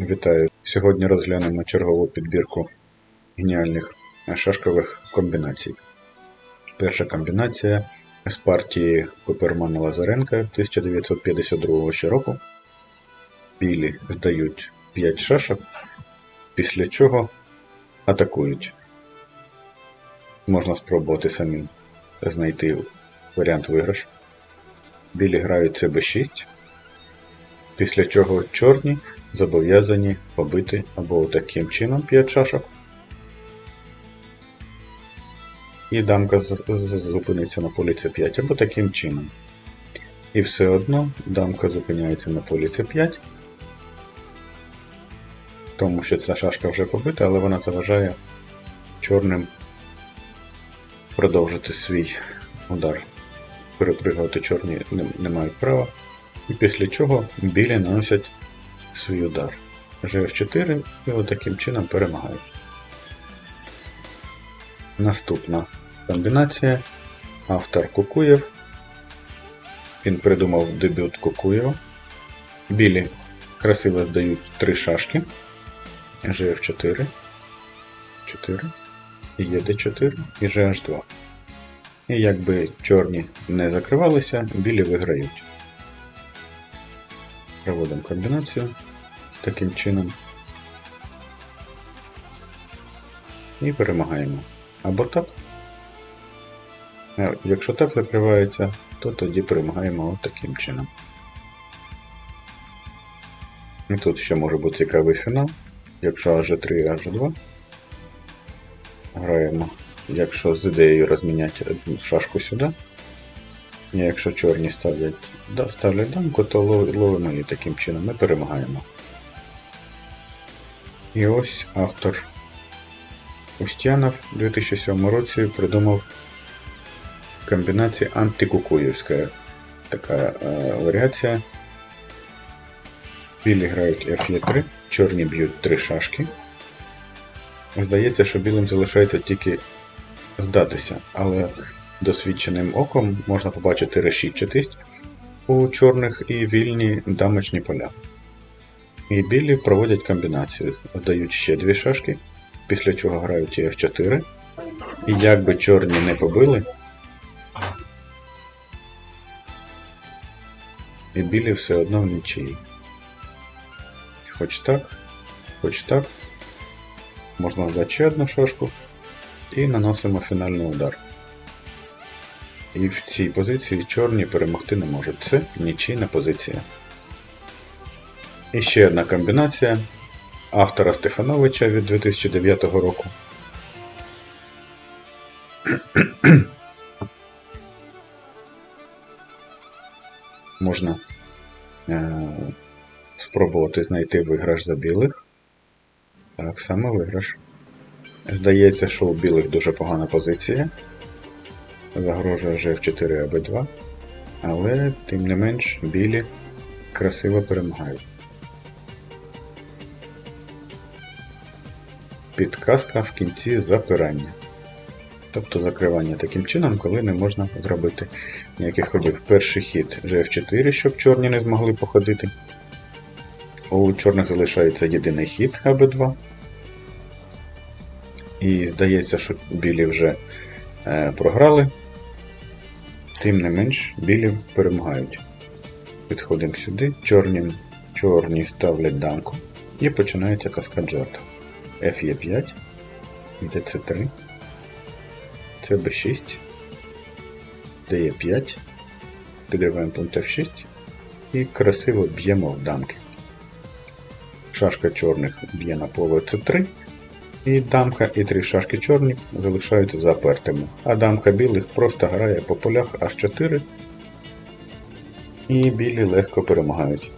Вітаю! Сьогодні розглянемо чергову підбірку геніальних шашкових комбінацій. Перша комбінація з партії Копермана Лазаренка 1952 ще року. Білі здають 5 шашок, після чого атакують. Можна спробувати самим знайти варіант виграшу. Білі грають CB6, після чого чорні зобов'язані побити або таким чином 5 шашок. І дамка зупиниться на полі С5 або таким чином. І все одно дамка зупиняється на полі С5, тому що ця шашка вже побита, але вона заважає чорним продовжити свій удар. Перепригувати чорні не мають права. І після чого білі наносять свій удар. GF4 і отаким чином перемагають. Наступна комбінація. Автор Кукуєв. Він придумав дебют Кукуєва. Білі красиво здають три шашки. GF4, 4, і ЄД4 і GH2. І якби чорні не закривалися, білі виграють. Проводимо комбінацію таким чином. І перемагаємо. Або так. Якщо так закривається, то тоді перемагаємо таким чином. І тут ще може бути цікавий фінал. Якщо Аж3 і Аж2. Граємо, якщо з ідеєю розміняти одну шашку сюди. Якщо чорні ставлять, да, ставлять дамку, то ловимо її таким чином ми перемагаємо. І ось автор Устянов у 2007 році придумав комбінацію антикукуївська така е, варіація. Білі грають F3, чорні б'ють три шашки. Здається, що білим залишається тільки здатися, але досвідченим оком можна побачити решітчатість у чорних і вільні дамочні поля. І білі проводять комбінацію, здають ще дві шашки, після чого грають і F4. І як би чорні не побили, і білі все одно в нічиї. Хоч так, хоч так. Можна здати ще одну шашку і наносимо фінальний удар. І в цій позиції чорні перемогти не можуть. Це нічийна позиція. І ще одна комбінація автора Стефановича від 2009 року. Можна е- спробувати знайти виграш за білих. Так, саме виграш. Здається, що у білих дуже погана позиція. Загрожує G4 або 2 але тим не менш білі красиво перемагають. Підказка в кінці запирання. Тобто закривання таким чином, коли не можна зробити ніяких ходів. Перший хід GF4, щоб чорні не змогли походити. У чорних залишається єдиний хід АБ2. І здається, що білі вже е, програли. Тим не менш, білі перемагають. Підходимо сюди, чорні, чорні ставлять дамку і починається каскад жертв. Фе5, ДЦ3, ЦБ6, ДЕ5, підриваємо пункт F6 і красиво б'ємо в дамки. Шашка чорних б'є на поле С3, і дамка і три шашки чорні залишаються запертими, а дамка білих просто грає по полях аж 4 і білі легко перемагають.